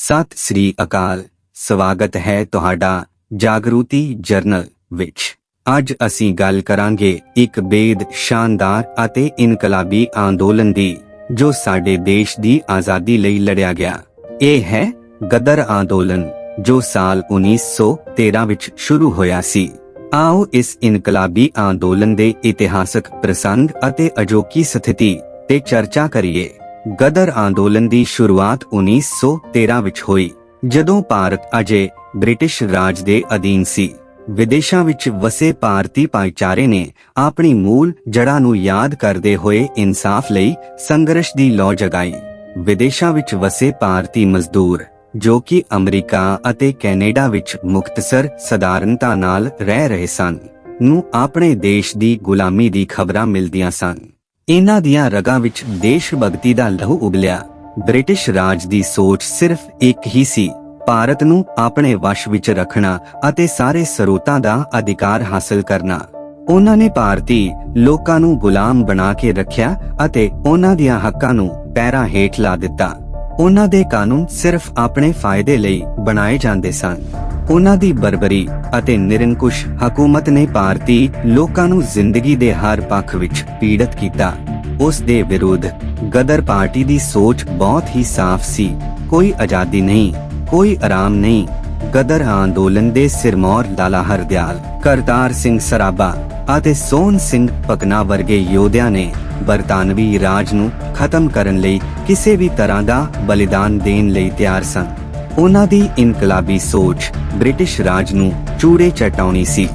ਸਤਿ ਸ੍ਰੀ ਅਕਾਲ। ਸਵਾਗਤ ਹੈ ਤੁਹਾਡਾ ਜਾਗਰੂਤੀ ਜਰਨਲ ਵਿੱਚ। ਅੱਜ ਅਸੀਂ ਗੱਲ ਕਰਾਂਗੇ ਇੱਕ ਬੇਦ ਸ਼ਾਨਦਾਰ ਅਤੇ ਇਨਕਲਾਬੀ ਅੰਦੋਲਨ ਦੀ, ਜੋ ਸਾਡੇ ਦੇਸ਼ ਦੀ ਆਜ਼ਾਦੀ ਲਈ ਲੜਿਆ ਗਿਆ। ਇਹ ਹੈ ਗਦਰ ਅੰਦੋਲਨ ਜੋ ਸਾਲ 1913 ਵਿੱਚ ਸ਼ੁਰੂ ਹੋਇਆ ਸੀ। ਆਓ ਇਸ ਇਨਕਲਾਬੀ ਅੰਦੋਲਨ ਦੇ ਇਤਿਹਾਸਕ ਪ੍ਰਸੰਗ ਅਤੇ ਅਜੋਕੀ ਸਥਿਤੀ ਤੇ ਚਰਚਾ ਕਰੀਏ। ਗਦਰ ਅੰਦੋਲਨ ਦੀ ਸ਼ੁਰੂਆਤ 1913 ਵਿੱਚ ਹੋਈ, ਜਦੋਂ ਭਾਰਤ ਅਜੇ ਬ੍ਰਿਟਿਸ਼ ਰਾਜ ਦੇ ਅਧੀਨ ਸੀ। ਵਿਦੇਸ਼ਾਂ ਵਿੱਚ ਵਸੇ ਭਾਰਤੀ ਭਾਈਚਾਰੇ ਨੇ ਆਪਣੀ ਮੂਲ ਜੜ੍ਹਾਂ ਨੂੰ ਯਾਦ ਕਰਦੇ ਹੋਏ ਇਨਸਾਫ ਲਈ ਸੰਘਰਸ਼ ਦੀ ਲੋ ਜਗਾਈ। ਵਿਦੇਸ਼ਾਂ ਵਿੱਚ ਵਸੇ ਭਾਰਤੀ ਮਜ਼ਦੂਰ, ਜੋ ਕਿ ਅਮਰੀਕਾ ਅਤੇ ਕੈਨੇਡਾ ਵਿੱਚ ਮੁਕਤਸਰ ਸਧਾਰਨਤਾ ਨਾਲ ਰਹਿ ਰਹੇ ਸਨ, ਨੂੰ ਆਪਣੇ ਦੇਸ਼ ਦੀ ਗੁਲਾਮੀ ਦੀ ਖਬਰਾਂ ਮਿਲਦੀਆਂ ਸਨ। ਇਹਨਾਂ ਦੀਆਂ ਰਗਾਂ ਵਿੱਚ ਦੇਸ਼ ਭਗਤੀ ਦਾ ਲਹੂ ਉਬਲਿਆ। ਬ੍ਰਿਟਿਸ਼ ਰਾਜ ਦੀ ਸੋਚ ਸਿਰਫ ਇੱਕ ਹੀ ਸੀ, ਭਾਰਤ ਨੂੰ ਆਪਣੇ ਵਸ਼ ਵਿੱਚ ਰੱਖਣਾ ਅਤੇ ਸਾਰੇ ਸਰੋਤਾਂ ਦਾ ਅਧਿਕਾਰ ਹਾਸਲ ਕਰਨਾ। ਉਹਨਾਂ ਨੇ ਭਾਰਤੀ ਲੋਕਾਂ ਨੂੰ ਗੁਲਾਮ ਬਣਾ ਕੇ ਰੱਖਿਆ ਅਤੇ ਉਹਨਾਂ ਦੀਆਂ ਹੱਕਾਂ ਨੂੰ ਪੈਰਾਂ ਹੇਠ ਲਾ ਦਿੱਤਾ। ਉਹਨਾਂ ਦੇ ਕਾਨੂੰਨ ਸਿਰਫ ਆਪਣੇ ਫਾਇਦੇ ਲਈ ਬਣਾਏ ਜਾਂਦੇ ਸਨ। ਉਹਨਾਂ ਦੀ ਬਰਬਰੀ ਅਤੇ ਨਿਰੰਕੁਸ਼ ਹਕੂਮਤ ਨੇ ਭਾਰਤੀ ਲੋਕਾਂ ਨੂੰ ਜ਼ਿੰਦਗੀ ਦੇ ਹਰ ਪੱਖ ਵਿੱਚ ਪੀੜਤ ਕੀਤਾ। ਉਸ ਦੇ ਵਿਰੁੱਧ ਗਦਰ ਪਾਰਟੀ ਦੀ ਸੋਚ ਬਹੁਤ ਹੀ ਸਾਫ਼ ਸੀ। ਕੋਈ ਆਜ਼ਾਦੀ ਨਹੀਂ, ਕੋਈ ਆਰਾਮ ਨਹੀਂ। ਗਦਰ ਅੰਦੋਲਨ ਦੇ ਸਿਰਮੌਰ ਲਾਲਾ ਹਰਦਿਆਲ, ਕਰਤਾਰ ਸਿੰਘ ਸਰਾਭਾ ਅਤੇ ਸੋਹਣ ਸਿੰਘ ਪਕਨਾ ਵਰਗੇ ਯੋਧਿਆਂ ਨੇ ਬਰਤਾਨਵੀ ਰਾਜ ਨੂੰ ਖਤਮ ਕਰਨ ਲਈ ਕਿਸੇ ਵੀ ਤਰ੍ਹਾਂ ਦਾ ਬਲੀਦਾਨ ਦੇਣ ਲਈ ਤਿਆਰ ਸਨ। ਉਹਨਾਂ ਦੀ ਇਨਕਲਾਬੀ ਸੋਚ ਬ੍ਰਿਟਿਸ਼ ਰਾਜ ਨੂੰ ਚੂੜੇ ਚਟਾਉਣੀ ਸੀ।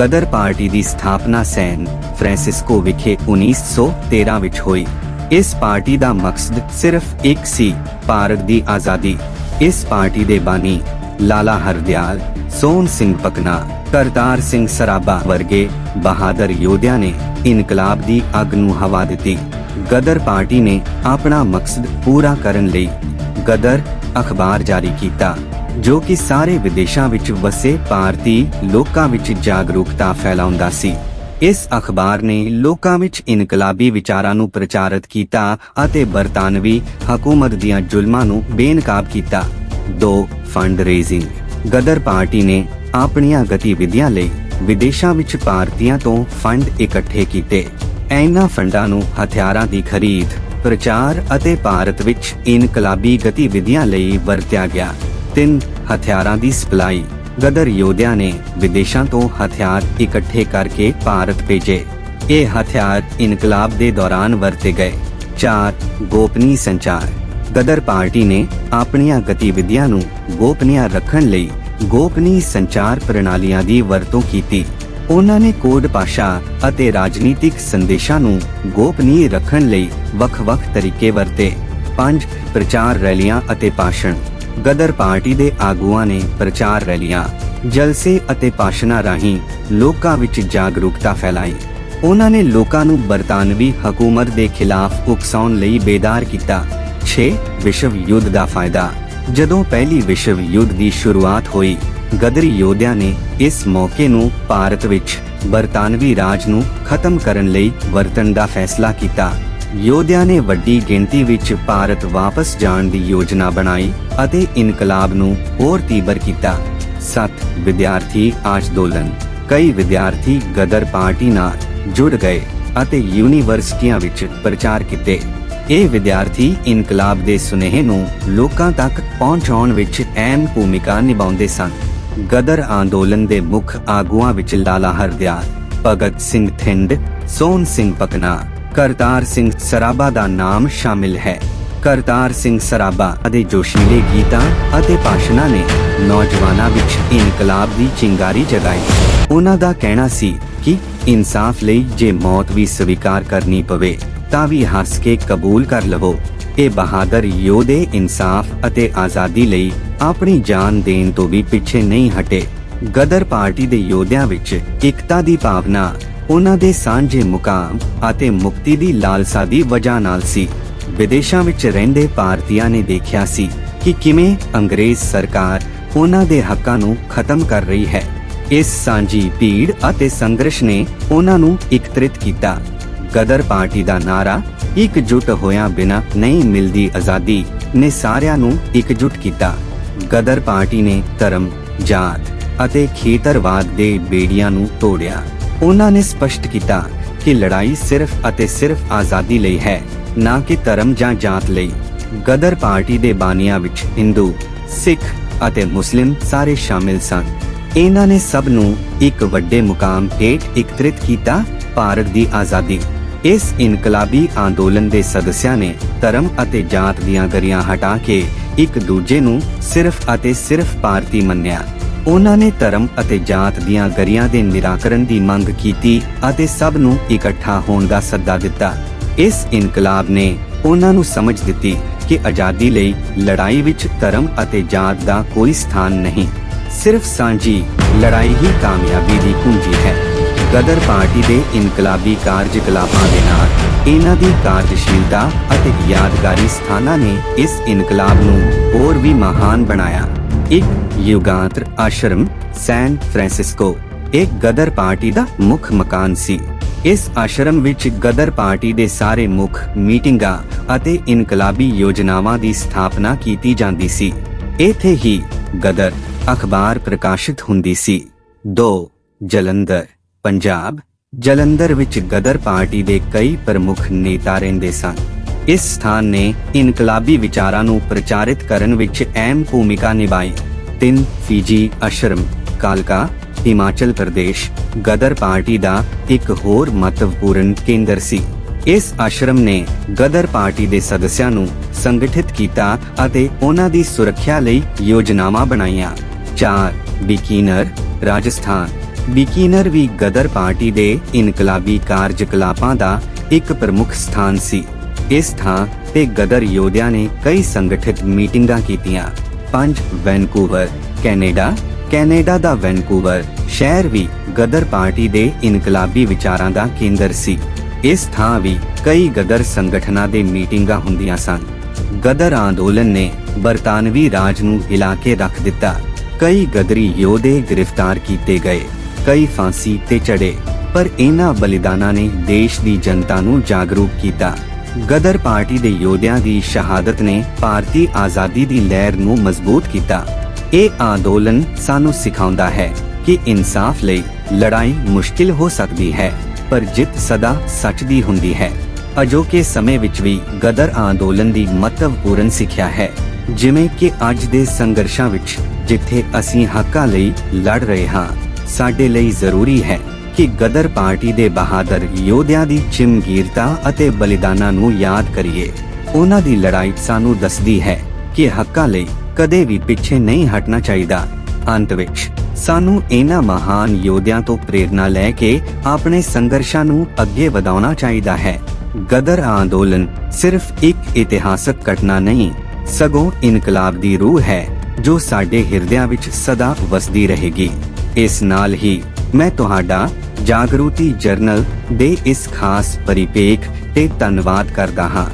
ਗਦਰ ਪਾਰਟੀ ਦੀ ਸਥਾਪਨਾ ਸੈਨ ਫ੍ਰਾਂਸਿਸਕੋ ਵਿਖੇ 1913 ਵਿੱਚ ਹੋਈ। ਇਸ ਪਾਰਟੀ ਦਾ ਮਕਸਦ ਸਿਰਫ ਇੱਕ ਸੀ, ਭਾਰਤ ਦੀ ਆਜ਼ਾਦੀ। ਇਸ ਪਾਰਟੀ ਦੇ ਬਾਨੀ ਲਾਲਾ ਹਰਦਿਆਲ ਸੋਨ ਸਿੰਘ ਪਕਨਾ ਕਰਤਾਰ ਸਿੰਘ ਸਰਾਭਾ ਵਰਗੇ ਬਹਾਦਰ ਯੋਧਿਆਂ ਨੇ ਇਨਕਲਾਬ ਦੀ ਅੱਗ ਨੂੰ ਹਵਾ ਦਿੱਤੀ ਗਦਰ ਪਾਰਟੀ ਨੇ ਆਪਣਾ ਮਕਸਦ ਪੂਰਾ ਕਰਨ ਲਈ ਗਦਰ ਅਖਬਾਰ ਜਾਰੀ ਕੀਤਾ ਜੋ ਕਿ ਸਾਰੇ ਵਿਦੇਸ਼ਾਂ ਵਿੱਚ ਵਸੇ ਭਾਰਤੀ ਲੋਕਾਂ ਵਿੱਚ ਜਾਗਰੂਕਤਾ ਫੈਲਾਉਂਦਾ ਸੀ ਇਸ ਅਖਬਾਰ ਨੇ ਲੋਕਾਂ ਵਿੱਚ ਇਨਕਲਾਬੀ ਵਿਚਾਰਾਂ ਨੂੰ ਪ੍ਰਚਾਰਿਤ ਕੀਤਾ ਅਤੇ ਬਰਤਾਨਵੀ ਹਕੂਮਤ ਦੀਆਂ ਜ਼ੁਲਮਾਂ ਨੂੰ ਬੇਨਕਾਬ ਕੀਤਾ 2 ਫੰਡ ਰੇਜ਼ਿੰਗ ਗਦਰ ਪਾਰਟੀ ਨੇ ਆਪਣੀਆਂ ਗਤੀਵਿਧੀਆਂ ਲਈ ਵਿਦੇਸ਼ਾਂ ਵਿੱਚ ਭਾਰਤੀਆਂ ਤੋਂ ਫੰਡ ਇਕੱਠੇ ਕੀਤੇ। ਇਹਨਾਂ ਫੰਡਾਂ ਨੂੰ ਹਥਿਆਰਾਂ ਦੀ ਖਰੀਦ, ਪ੍ਰਚਾਰ ਅਤੇ ਭਾਰਤ ਵਿੱਚ ਇਨਕਲਾਬੀ ਗਤੀਵਿਧੀਆਂ ਲਈ ਵਰਤਿਆ ਗਿਆ। ਤਿੰਨ ਹਥਿਆਰਾਂ ਦੀ ਸਪਲਾਈ। ਗਦਰ ਯੋਧਿਆਂ ਨੇ ਵਿਦੇਸ਼ਾਂ ਤੋਂ ਹਥਿਆਰ ਇਕੱਠੇ ਕਰਕੇ ਭਾਰਤ ਭੇਜੇ। ਇਹ ਹਥਿਆਰ ਇਨਕਲਾਬ ਦੇ ਦੌਰਾਨ ਵਰਤੇ ਗਏ। ਚਾਰ ਗੋਪਨੀ ਸੰਚਾਰ। ਗਦਰ ਪਾਰਟੀ ਨੇ ਆਪਣੀਆਂ ਗਤੀਵਿਧੀਆਂ ਨੂੰ ਗੋਪਨੀਯ ਰੱਖਣ ਲਈ ਗੋਪਨੀ ਸੰਚਾਰ ਪ੍ਰਣਾਲੀਆਂ ਦੀ ਵਰਤੋਂ ਕੀਤੀ। ਉਹਨਾਂ ਨੇ ਕੋਡ ਭਾਸ਼ਾ ਅਤੇ ਰਾਜਨੀਤਿਕ ਸੰਦੇਸ਼ਾਂ ਨੂੰ ਗੋਪਨੀय ਰੱਖਣ ਲਈ ਵੱਖ-ਵੱਖ ਤਰੀਕੇ ਵਰਤੇ। 5 ਪ੍ਰਚਾਰ ਰੈਲੀਆਂ ਅਤੇ ਭਾਸ਼ਣ। ਗਦਰ ਪਾਰਟੀ ਦੇ ਆਗੂਆਂ ਨੇ ਪ੍ਰਚਾਰ ਰੈਲੀਆਂ, ਜਲਸੇ ਅਤੇ ਭਾਸ਼ਣਾਂ ਰਾਹੀਂ ਲੋਕਾਂ ਵਿੱਚ ਜਾਗਰੂਕਤਾ ਫੈਲਾਈ। ਉਹਨਾਂ ਨੇ ਲੋਕਾਂ ਨੂੰ ਬਰਤਾਨਵੀ ਹਕੂਮਤ ਦੇ ਖਿਲਾਫ ਉਕਸਾਉਣ ਲਈ ਬੇਦਾਰ ਕੀਤਾ। 6 ਵਿਸ਼ਵ ਯੁੱਧ ਦਾ ਫਾਇਦਾ। ਜਦੋਂ ਪਹਿਲੀ ਵਿਸ਼ਵ ਯੁੱਧ ਦੀ ਸ਼ੁਰੂਆਤ ਹੋਈ, ਗਦਰੀ ਯੋਧਿਆਂ ਨੇ ਇਸ ਮੌਕੇ ਨੂੰ ਭਾਰਤ ਵਿੱਚ ਬਰਤਾਨਵੀ ਰਾਜ ਨੂੰ ਖਤਮ ਕਰਨ ਲਈ ਵਰਤਣ ਦਾ ਫੈਸਲਾ ਕੀਤਾ। ਯੋਧਿਆਂ ਨੇ ਵੱਡੀ ਗਿਣਤੀ ਵਿੱਚ ਭਾਰਤ ਵਾਪਸ ਜਾਣ ਦੀ ਯੋਜਨਾ ਬਣਾਈ ਅਤੇ ਇਨਕਲਾਬ ਨੂੰ ਹੋਰ ਤੀਬਰ ਕੀਤਾ। 7 ਵਿਦਿਆਰਥੀ ਅੰਦੋਲਨ ਕਈ ਵਿਦਿਆਰਥੀ ਗਦਰ ਪਾਰਟੀ ਨਾਲ ਜੁੜ ਗਏ ਅਤੇ ਯੂਨੀਵਰਸਿਟੀਆਂ ਵਿੱਚ ਪ੍ਰਚਾਰ ਕੀਤੇ। ਇਹ ਵਿਦਿਆਰਥੀ ਇਨਕਲਾਬ ਦੇ ਸੁਨੇਹੇ ਨੂੰ ਲੋਕਾਂ ਤੱਕ ਪਹੁੰਚਾਉਣ ਵਿੱਚ ਅਹਿਮ ਭੂਮਿਕਾ ਨਿਭਾਉਂਦੇ ਸਨ। ਗਦਰ ਅੰਦੋਲਨ ਦੇ ਮੁੱਖ ਆਗੂਆਂ ਵਿੱਚ ਲਾਲਾ ਹਰਦਿਆਲ, ਭਗਤ ਸਿੰਘ ਥਿੰਦ ਸੋਹਣ ਸਿੰਘ ਪਕਨਾ, ਕਰਤਾਰ ਸਿੰਘ ਸਰਾਭਾ ਦਾ ਨਾਮ ਸ਼ਾਮਿਲ ਹੈ। ਕਰਤਾਰ ਸਿੰਘ ਸਰਾਭਾ ਅਤੇ ਜੋਸ਼ੀਲੇ ਗੀਤਾਂ ਅਤੇ ਭਾਸ਼ਣਾਂ ਨੇ ਨੌਜਵਾਨਾਂ ਵਿੱਚ ਇਨਕਲਾਬ ਦੀ ਚਿੰਗਾਰੀ ਜਗਾਈ। ਉਹਨਾਂ ਦਾ ਕਹਿਣਾ ਸੀ ਕਿ ਇਨਸਾਫ ਲਈ ਜੇ ਮੌਤ ਵੀ ਸਵੀਕਾਰ ਕਰਨੀ ਪਵੇ ਤਾਂ ਵੀ ਹੱਸ ਕੇ ਕਬੂਲ ਕਰ ਲਵੋ। ਇਹ ਬਹਾਦਰ ਯੋਧੇ ਇਨਸਾਫ ਅਤੇ ਆਜ਼ਾਦੀ ਲਈ ਆਪਣੀ ਜਾਨ ਦੇਣ ਤੋਂ ਵੀ ਪਿੱਛੇ ਨਹੀਂ ਹਟੇ। ਗਦਰ ਪਾਰਟੀ ਦੇ ਯੋਧਿਆਂ ਵਿੱਚ ਇਕਤਾ ਦੀ ਭਾਵਨਾ, ਉਹਨਾਂ ਦੇ ਸਾਂਝੇ ਮੁਕਾਮ ਅਤੇ ਮੁਕਤੀ ਦੀ ਲਾਲਸਾ ਦੀ ਵਜ੍ਹਾ ਨਾਲ ਸੀ। ਵਿਦੇਸ਼ਾਂ ਵਿੱਚ ਰਹਿੰਦੇ ਭਾਰਤੀਆਂ ਨੇ ਦੇਖਿਆ ਸੀ ਕਿ ਕਿਵੇਂ ਅੰਗਰੇਜ਼ ਸਰਕਾਰ ਉਹਨਾਂ ਦੇ ਹੱਕਾਂ ਨੂੰ ਖਤਮ ਕਰ ਰਹੀ ਹੈ। ਇਸ ਸਾਂਝੀ ਭੀੜ ਅਤੇ ਸੰਘਰਸ਼ ਨੇ ਉਹਨਾਂ ਨੂੰ ਇਕਤਰਿਤ ਕੀਤਾ। ਗਦਰ ਪਾਰਟੀ ਦਾ ਨਾਰਾ ਇਕਜੁੱਟ ਹੋਇਆਂ ਬਿਨਾ ਨਹੀਂ ਮਿਲਦੀ ਆਜ਼ਾਦੀ ਨੇ ਸਾਰਿਆਂ ਨੂੰ ਇਕਜੁੱਟ ਕੀਤਾ। ਗਦਰ ਪਾਰਟੀ ਨੇ ਧਰਮ, ਜਾਤ ਅਤੇ ਖੇਤਰਵਾਦ ਦੇ ਬੇੜੀਆਂ ਨੂੰ ਤੋੜਿਆ। ਉਹਨਾਂ ਨੇ ਸਪਸ਼ਟ ਕੀਤਾ ਕਿ ਲੜਾਈ ਸਿਰਫ ਅਤੇ ਸਿਰਫ ਆਜ਼ਾਦੀ ਲਈ ਹੈ, ਨਾ ਕਿ ਧਰਮ ਜਾਂ ਜਾਤ ਲਈ। ਗਦਰ ਪਾਰਟੀ ਦੇ ਬਾਨੀਆਂ ਵਿੱਚ ਹਿੰਦੂ, ਸਿੱਖ ਅਤੇ ਮੁਸਲਿਮ ਸਾਰੇ ਸ਼ਾਮਿਲ ਸਨ। ਇਹਨਾਂ ਨੇ ਸਭ ਨੂੰ ਇੱਕ ਵੱਡੇ ਮੁਕਾਮ ਹੇਠ ਇਕੱਤਰਿਤ ਕੀਤਾ ਭਾਰਤ ਦੀ ਆਜ਼ਾਦੀ। ਇਸ ਇਨਕਲਾਬੀ ਅੰਦੋਲਨ ਦੇ ਸਦਸਿਆਂ ਨੇ ਧਰਮ ਅਤੇ ਜਾਤ ਦੀਆਂ ਗਰੀਆਂ ਹਟਾ ਕੇ ਇੱਕ ਦੂਜੇ ਨੂੰ ਸਿਰਫ ਅਤੇ ਸਿਰਫ ਭਾਰਤੀ ਮੰਨਿਆ। ਉਹਨਾਂ ਨੇ ਧਰਮ ਅਤੇ ਜਾਤ ਦੀਆਂ ਗਰੀਆਂ ਦੇ ਨਿਰਾਕਰਨ ਦੀ ਮੰਗ ਕੀਤੀ ਅਤੇ ਸਭ ਨੂੰ ਇਕੱਠਾ ਹੋਣ ਦਾ ਸੱਦਾ ਦਿੱਤਾ। ਇਸ ਇਨਕਲਾਬ ਨੇ ਉਹਨਾਂ ਨੂੰ ਸਮਝ ਦਿੱਤੀ ਕਿ ਆਜ਼ਾਦੀ ਲਈ ਲੜਾਈ ਵਿੱਚ ਧਰਮ ਅਤੇ ਜਾਤ ਦਾ ਕੋਈ ਸਥਾਨ ਨਹੀਂ। ਸਿਰਫ ਸਾਂਝੀ ਲੜਾਈ ਹੀ ਕਾਮਯਾਬੀ ਦੀ ਕੁੰਜੀ ਹੈ। ਗਦਰ ਪਾਰਟੀ ਦੇ ਇਨਕਲਾਬੀ ਕਾਰਜਕਲਾਪਾਂ ਦੇ ਨਾਲ ਇਹਨਾਂ ਦੀ ਕਾਰਜਸ਼ੀਲਤਾ ਅਤੇ ਯਾਦਗਾਰੀ ਸਥਾਨਾਂ ਨੇ ਇਸ ਇਨਕਲਾਬ ਨੂੰ ਹੋਰ ਵੀ ਮਹਾਨ ਬਣਾਇਆ। ਇੱਕ ਯੁਗਾਂਤਰ ਆਸ਼ਰਮ, ਸੈਨ ਫ੍ਰਾਂਸਿਸਕੋ, ਇੱਕ ਗਦਰ ਪਾਰਟੀ ਦਾ ਮੁੱਖ ਮਕਾਨ ਸੀ। ਇਸ ਆਸ਼ਰਮ ਵਿੱਚ ਗਦਰ ਪਾਰਟੀ ਦੇ ਸਾਰੇ ਮੁੱਖ ਮੀਟਿੰਗਾਂ ਅਤੇ ਇਨਕਲਾਬੀ ਯੋਜਨਾਵਾਂ ਦੀ ਸਥਾਪਨਾ ਕੀਤੀ ਜਾਂਦੀ ਸੀ। ਇੱਥੇ ਹੀ ਗਦਰ ਅਖਬਾਰ ਪ੍ਰਕਾਸ਼ਿਤ ਹੁੰਦੀ ਸੀ। 2 ਜਲੰਧਰ ਪੰਜਾਬ ਜਲੰਧਰ ਵਿੱਚ ਗਦਰ ਪਾਰਟੀ ਦੇ ਕਈ ਪ੍ਰਮੁੱਖ ਨੇਤਾ ਰਹਿੰਦੇ ਸਨ। ਇਸ ਸਥਾਨ ਨੇ ਇਨਕਲਾਬੀ ਵਿਚਾਰਾਂ ਨੂੰ ਪ੍ਰਚਾਰਿਤ ਕਰਨ ਵਿੱਚ ਅਹਿਮ ਭੂਮਿਕਾ ਨਿਭਾਈ। ਤਿੰਨ ਫੀਜੀ ਆਸ਼ਰਮ ਕਾਲਕਾ, ਹਿਮਾਚਲ ਪ੍ਰਦੇਸ਼, ਗਦਰ ਪਾਰਟੀ ਦਾ ਇੱਕ ਹੋਰ ਮਹੱਤਵਪੂਰਨ ਕੇਂਦਰ ਸੀ। ਇਸ ਆਸ਼ਰਮ ਨੇ ਗਦਰ ਪਾਰਟੀ ਦੇ ਸਦਸਿਆਂ ਨੂੰ ਸੰਗਠਿਤ ਕੀਤਾ ਅਤੇ ਉਹਨਾਂ ਦੀ ਸੁਰੱਖਿਆ ਲਈ ਯੋਜਨਾਵਾਂ ਬਣਾਈਆਂ। 4 ਬਿਕੀਨਰ, ਰਾਜਸਥਾਨ। ਬੀਕੀਨਰ ਵੀ ਗਦਰ ਪਾਰਟੀ ਦੇ ਇਨਕਲਾਬੀ ਕਾਰਜਕਲਾਪਾਂ ਦਾ ਇੱਕ ਪ੍ਰਮੁੱਖ ਸਥਾਨ ਸੀ। ਇਸ ਥਾਂ ਤੇ ਗਦਰ ਯੋਧਿਆਂ ਨੇ ਕਈ ਸੰਗਠਿਤ ਮੀਟਿੰਗਾਂ ਕੀਤੀਆਂ। 5 ਵੈਨਕੂਵਰ, ਕੈਨੇਡਾ। ਕੈਨੇਡਾ ਦਾ ਵੈਨਕੂਵਰ ਸ਼ਹਿਰ ਵੀ ਗਦਰ ਪਾਰਟੀ ਦੇ ਇਨਕਲਾਬੀ ਵਿਚਾਰਾਂ ਦਾ ਕੇਂਦਰ ਸੀ। ਇਸ ਥਾਂ ਵੀ ਕਈ ਗਦਰ ਸੰਗਠਨਾਂ ਦੇ ਮੀਟਿੰਗਾਂ ਹੁੰਦੀਆਂ ਸਨ। ਗਦਰ ਅੰਦੋਲਨ ਨੇ ਬਰਤਾਨਵੀ ਰਾਜ ਨੂੰ ਹਿਲਾ ਕੇ ਰੱਖ ਦਿੱਤਾ। ਕਈ ਗਦਰੀ ਯੋਧੇ ਗ੍ਰਿਫਤਾਰ ਕੀਤੇ ਗਏ। ਕਈ ਫਾਂਸੀ ਤੇ ਚੜੇ ਪਰ ਇਹਨਾਂ ਬਲੀਦਾਨਾਂ ਨੇ ਦੇਸ਼ ਦੀ ਜਨਤਾ ਨੂੰ ਜਾਗਰੂਕ ਕੀਤਾ। ਗਦਰ ਪਾਰਟੀ ਦੇ ਯੋਧਿਆਂ ਦੀ ਸ਼ਹਾਦਤ ਨੇ ਭਾਰਤੀ ਆਜ਼ਾਦੀ ਦੀ ਲਹਿਰ ਨੂੰ ਮਜ਼ਬੂਤ ਕੀਤਾ। ਇਹ ਅੰਦੋਲਨ ਸਾਨੂੰ ਸਿਖਾਉਂਦਾ ਹੈ ਕਿ ਇਨਸਾਫ ਲਈ ਲੜਾਈ ਮੁਸ਼ਕਿਲ ਹੋ ਸਕਦੀ ਹੈ, ਪਰ ਜਿੱਤ ਸਦਾ ਸੱਚ ਦੀ ਹੁੰਦੀ ਹੈ। ਅਜੋਕੇ ਸਮੇਂ ਵਿੱਚ ਵੀ ਗਦਰ ਅੰਦੋਲਨ ਦੀ ਮਹੱਤਵਪੂਰਨ ਸਿੱਖਿਆ ਹੈ, ਜਿਵੇਂ ਕਿ ਅੱਜ ਦੇ ਸੰਘਰਸ਼ਾਂ ਵਿੱਚ, ਜਿੱਥੇ ਅਸੀਂ ਹੱਕਾਂ ਲਈ ਲੜ ਰਹੇ ਹਾਂ। ਸਾਡੇ ਲਈ ਜ਼ਰੂਰੀ ਹੈ ਕਿ ਗਦਰ ਪਾਰਟੀ ਦੇ ਬਹਾਦਰ ਯੋਧਿਆਂ ਦੀ ਚਿਮਗੀਰਤਾ ਅਤੇ ਬਲੀਦਾਨਾਂ ਨੂੰ ਯਾਦ ਕਰੀਏ। ਉਹਨਾਂ ਦੀ ਲੜਾਈ ਸਾਨੂੰ ਦੱਸਦੀ ਹੈ ਕਿ ਹੱਕਾਂ ਲਈ ਕਦੇ ਵੀ ਪਿੱਛੇ ਨਹੀਂ ਹਟਣਾ ਚਾਹੀਦਾ। ਅੰਤ ਵਿੱਚ, ਸਾਨੂੰ ਇਹਨਾਂ ਮਹਾਨ ਯੋਧਿਆਂ ਤੋਂ ਪ੍ਰੇਰਣਾ ਲੈ ਕੇ ਆਪਣੇ ਸੰਘਰਸ਼ਾਂ ਨੂੰ ਅੱਗੇ ਵਧਾਉਣਾ ਚਾਹੀਦਾ ਹੈ। ਗਦਰ ਅੰਦੋਲਨ ਸਿਰਫ ਇੱਕ ਇਤਿਹਾਸਕ ਘਟਨਾ ਨਹੀਂ, ਸਗੋਂ ਇਨਕਲਾਬ ਦੀ ਰੂਹ ਹੈ, ਜੋ ਸਾਡੇ ਹਿਰਦਿਆਂ ਵਿੱਚ ਸਦਾ ਵਸਦੀ ਰਹੇਗੀ। ਇਸ ਨਾਲ ਹੀ ਮੈਂ ਤੁਹਾਡਾ ਜਾਗਰੂਤੀ ਜਰਨਲ ਦੇ ਇਸ ਖਾਸ ਪਰਿਪੇਖ ਤੇ ਧੰਨਵਾਦ ਕਰਦਾ ਹਾਂ।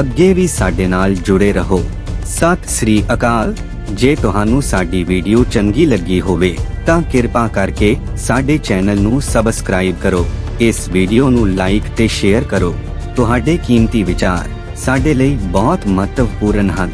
ਅੱਗੇ ਵੀ ਸਾਡੇ ਨਾਲ ਜੁੜੇ ਰਹੋ। ਸਤਿ ਸ੍ਰੀ ਅਕਾਲ। ਜੇ ਤੁਹਾਨੂੰ ਸਾਡੀ ਵੀਡੀਓ ਚੰਗੀ ਲੱਗੀ ਹੋਵੇ, ਤਾਂ ਕਿਰਪਾ ਕਰਕੇ ਸਾਡੇ ਚੈਨਲ ਨੂੰ ਸਬਸਕ੍ਰਾਈਬ ਕਰੋ। ਇਸ ਵੀਡੀਓ ਨੂੰ ਲਾਈਕ ਤੇ ਸ਼ੇਅਰ ਕਰੋ। ਤੁਹਾਡੇ ਕੀਮਤੀ ਵਿਚਾਰ ਸਾਡੇ ਲਈ ਬਹੁਤ ਮਹੱਤਵਪੂਰਨ ਹਨ।